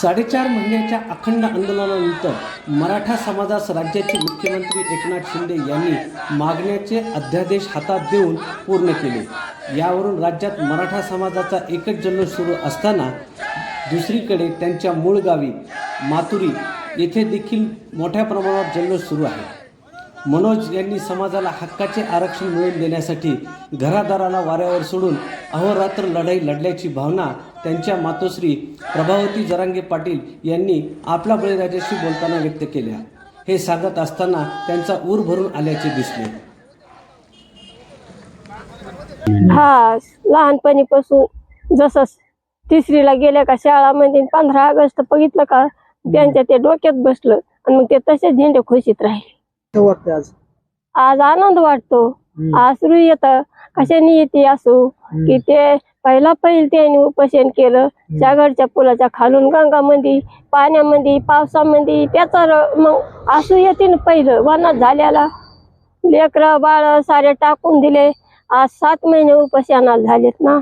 साडेचार महिन्याच्या अखंड आंदोलनानंतर मराठा समाजास राज्याचे मुख्यमंत्री एकनाथ शिंदे यांनी मागण्याचे अध्यादेश हातात देऊन पूर्ण केले. यावरून राज्यात मराठा समाजाचा एकच जल्लोष सुरू असताना दुसरीकडे त्यांच्या मूळ गावी माथुरी येथे देखील मोठ्या प्रमाणात जल्लोष सुरू आहे. मनोज यांनी समाजाला हक्काचे आरक्षण मिळवून देण्यासाठी घरादाराला वाऱ्यावर सोडून अहोरात्र लढाई लढल्याची भावना त्यांच्या मातोश्री प्रभावती जरांगे पाटील यांनी आपला बळीराजाशी बोलताना व्यक्त केल्या. हे सांगत असताना त्यांचा ऊर भरून आल्याचे दिसले. हा लहानपणीपासून जसं तिसरीला गेल्या का शाळामध्ये पंधरा ऑगस्ट बघितलं का त्यांच्या ते डोक्यात बसलं आणि मग ते तसेच झेंडे खुशीत राहिले. आज? आज आनंद वाटतो. आसरू येत. कशाने येते असो की ते पहिला पहिल त्यांनी उपोषण केलं. जागडच्या पुलाच्या खालून गंगामध्ये पाण्यामध्ये पावसामध्ये त्याचा मग आसू येते ना पहिलं वनात झाल्याला. लेकर बाळ सारे टाकून दिले. आज सात महिने उपोषणाला झालेत ना.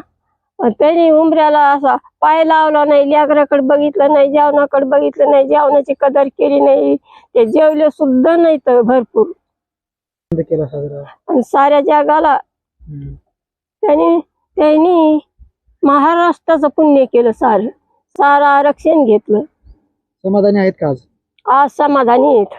त्यांनी उमऱ्याला असा पाय लावला नाही लेकराकडे बघितलं नाही जेवणाकडे बघितलं नाही जेवणाची कदर केली नाही. ते जेवले सुद्धा नाही तर भरपूर. आनंद केला साजरा. आणि साऱ्या जगाला हम्म. त्यांनी त्यांनी महाराष्ट्राचं पुण्य केलं सारं सारं आरक्षण घेतलं. समाधानी आहेत का आज? आज समाधानी आहेत.